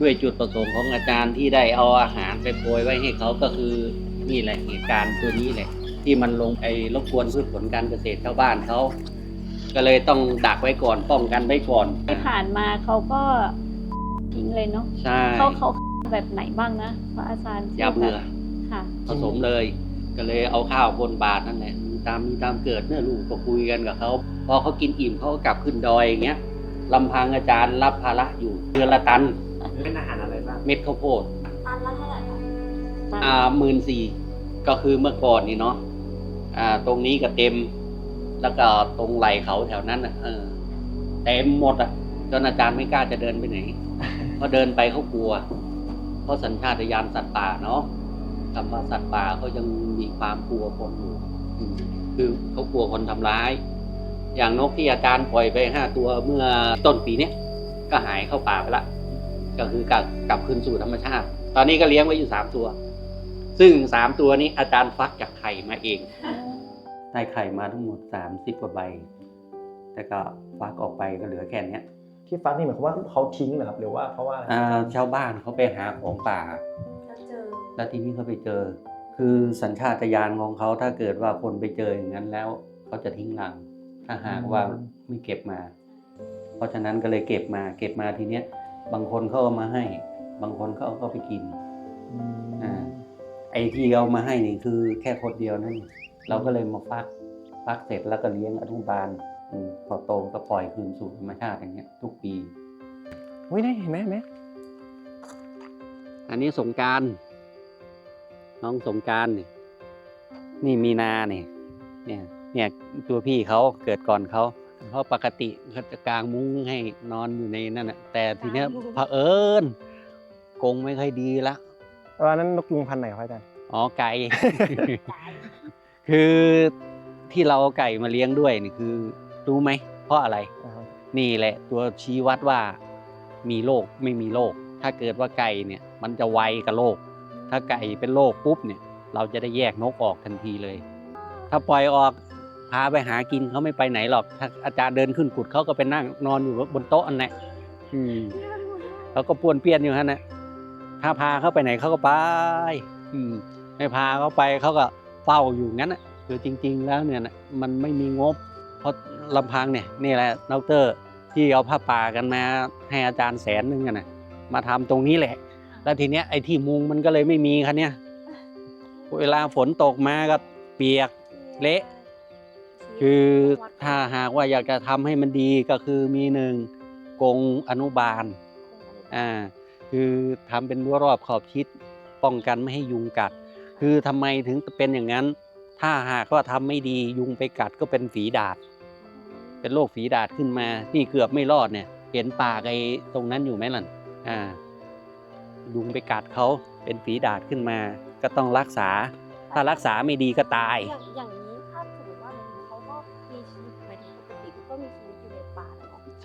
ด้วยจุดประสงค์ของอาจารย์ที่ได้เอาอาหารไปโปรยไว้ให้เขาก็คือนี่แหละเหตุการณ์ตัวนี้แหละ ที่มันลงไอ้รบกวนพืชผลการเกษตรชาวบ้านเขาก็เลยต้องดักไว้ก่อนป้องกันไว้ก่อนที่ผ่านมาเขาก็ทิ้งเลยเนาะใช่เขาเขาแบบไหนบ้างนะพระอาจารย์ที่ยาเบื่อค่ะผสมเลย ก็เลยเอาข้าวบนบาทนั่นแหละตามมีตามเกิดเนี่ยลูกก็คุยกันกับเขาพอเขากินอิ่มเขาก็กลับขึ้นดอยอย่างเงี้ยลำพังอาจารย์รับภาระอยู่เดือนละตัน เป็นอาหารอะไรบ้างเม็ดข้าวโพดตันละเท่าไหร่คะอ่าหมื่นสี่ก็คือเมื่อก่อนนี่เนาะอ่า ตรงนี้ก็เต็ม แล้วก็ตรงไหลเขาแถวนั้นน่ะเออเต็มหมดอะจนอาจารย์ไม่กล้าจะเดินไปไหนเพราะเดินไปเขากลัว เพราะสัญชาตญาณสัตว์ป่าเนาะคำว่าสัตว์ป่าเขายังมีความกลัวคนอยู่อืมคือเขากลัวคนทำร้าย อย่างนกที่อาจารย์ปล่อยไปห้าตัวเมื่อต้นปีเนี้ยก็หายเข้าป่าไปละ ก็คือกลับกลับคืนสู่ธรรมชาติ ตอนนี้ก็เลี้ยงไว้อยู่สามตัว ซึ่งสามตัวนี้อาจารย์ฟักจากไข่มาเอง ได้ไข่มาทั้งหมดสามสิบกว่าใบ แต่ก็ฟักออกไปก็เหลือแค่เนี้ยที่ฟักนี่หมายความว่าเขาทิ้งเหรอครับหรือว่าเพราะว่าอะไรอ่าชาวบ้านเขาไปหาของป่าแล้วเจอแล้วทีนี้เขาไปเจอ คือสัญชาตญาณของเขาถ้าเกิดว่าคนไปเจออย่างนั้นแล้วเขาจะทิ้งรัง ถ้าหากว่าไม่เก็บมา เพราะฉะนั้นก็เลยเก็บมา เก็บมาทีเนี้ย บางคนเขาเอามาให้ บางคนเขาเอาก็ไปกินอืมอ่าไอ้ที่เอามาให้นี่คือแค่คนเดียวนั่นเราก็เลยมาฟักฟักเสร็จแล้วก็เลี้ยงอนุบาลอืมพอโตก็ปล่อยคืนสู่ธรรมชาติอย่างเงี้ย ทุกปีอุ้ยได้เห็นไหมเห็นไหมอันนี้สงกรารน้องสงกรารนี่นี่มีนาเนี่ยเนี่ย เนี่ยตัวพี่เขาเกิดก่อนเขา เพราะปกติเขาจะกางมุ้งให้นอนอยู่ในนั่นแหะแต่ทีเนี้ยเผอิญกรงไม่ค่อยดีละเอออันนั้นนกยุงพันธุ์ไหนครับอาจารย์อ๋อไก่ คือที่เราเอาไก่มาเลี้ยงด้วยนี่คือรู้ไหม เพราะอะไรอ่าครับนี่แหละ ตัวชี้วัดว่ามีโรคไม่มีโรคถ้าเกิดว่าไก่เนี่ย มันจะไวกับโรคถ้าไก่เป็นโรคปุ๊บเนี่ย เราจะได้แยกนกออกทันทีเลย ถ้าปล่อยออก พาไปหากินเขาไม่ไปไหนหรอกถ้าอาจารย์เดินขึ้นกุดเขาก็ไปนั่งนอนอยู่บนโต๊ะอันนั้นอืมเขาก็ป้วนเปี้ยนอยู่ฮะนะถ้าพาเขาไปไหนเขาก็ไป อืมไม่พาเขาไปเขาก็เฝ้าอยู่งั้นน่ะคือจริง ๆ แล้วเนี่ยนะมันไม่มีงบ เพราะลำพังเนี่ยนี่แหละดอกเตอร์ที่เอาผ้าป่ากันมาให้อาจารย์แสนนึงอะนะมาทำตรงนี้แหละ แล้วทีเนี้ยไอ้ที่มุงมันก็เลยไม่มีคันเนี้ยเวลาฝนตกมาก็เปียกเละ คือถ้าหากว่าอยากจะทำให้มันดีก็คือมีหนึ่งกรงอนุบาลอ่าคือทำเป็นรั้วรอบขอบชิดป้องกันไม่ให้ยุงกัด คือทำไมถึงเป็นอย่างนั้น ถ้าหากว่าทำไม่ดียุงไปกัดก็เป็นฝีดาดเป็นโรคฝีดาดขึ้นมา นี่เกือบไม่รอดเนี่ย เห็นป่าไอ้ตรงนั้นอยู่ไหมล่ะอ่ายุงไปกัดเขาเป็นฝีดาดขึ้นมา ก็ต้องรักษา ถ้ารักษาไม่ดีก็ตาย อย่างอย่างนี้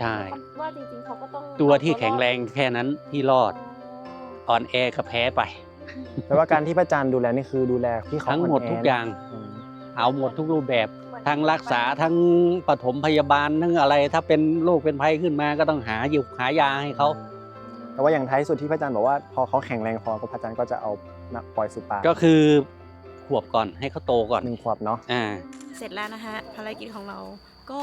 ใช่ ว่าจริงๆเขาก็ต้องตัวที่แข็งแรงแค่นั้นที่รอดอ่อนแอก็แพ้ไปแต่ว่าการที่พระอาจารย์ดูแลนี่คือดูแลที่เขาทั้งหมดอ่อนแทุกอย่าง อืมเอาหมดทุกรูปแบบ ทั้งรักษาทั้งปฐมพยาบาลทั้งอะไร ถ้าเป็นโรคเป็นภัยขึ้นมาก็ต้องหาอยู่หายาให้เขา แต่ว่าอย่างท้ายสุดที่พระอาจารย์บอกว่าพอเขาแข็งแรงพอก็พระอาจารย์ก็จะเอามาปล่อยสู่ป่าก็คือขวบก่อนให้เขาโตก่อน หนึ่งขวบเนาะ อ่า เสร็จแล้วนะฮะภารกิจของเรา ก็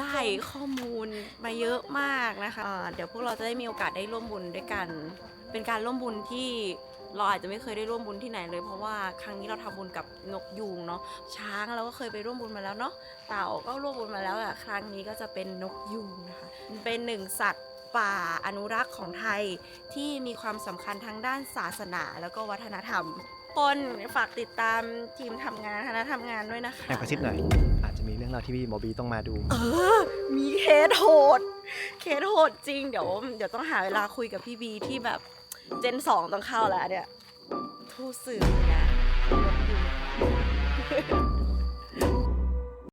ได้ข้อมูลมาเยอะมากนะคะอ่าเดี๋ยวพวกเราจะได้มีโอกาสได้ร่วมบุญด้วยกัน เป็นการร่วมบุญที่เราอาจจะไม่เคยได้ร่วมบุญที่ไหนเลย เพราะว่าครั้งนี้เราทำบุญกับนกยูงเนาะช้างเราก็เคยไปร่วมบุญมาแล้วเนาะเต่าก็ร่วมบุญมาแล้วอะครั้งนี้ก็จะเป็นนกยูงนะคะเป็นหนึ่งสัตว์ป่าอนุรักษ์ของไทยที่มีความสำคัญทั้งด้านศาสนาแล้วก็วัฒนธรรม คนฝากติดตามทีมทำงานคณะทำงานด้วยนะคะให้กระซิบหน่อย อาจจะมีเรื่องราวที่พี่หมอบีต้องมาดู เออ มีเคสโหด เคสโหดจริง เดี๋ยว เดี๋ยวต้องหาเวลาคุยกับพี่บีที่แบบเจนสองต้องเข้าแล้วเนี่ยทูตสื่อนะ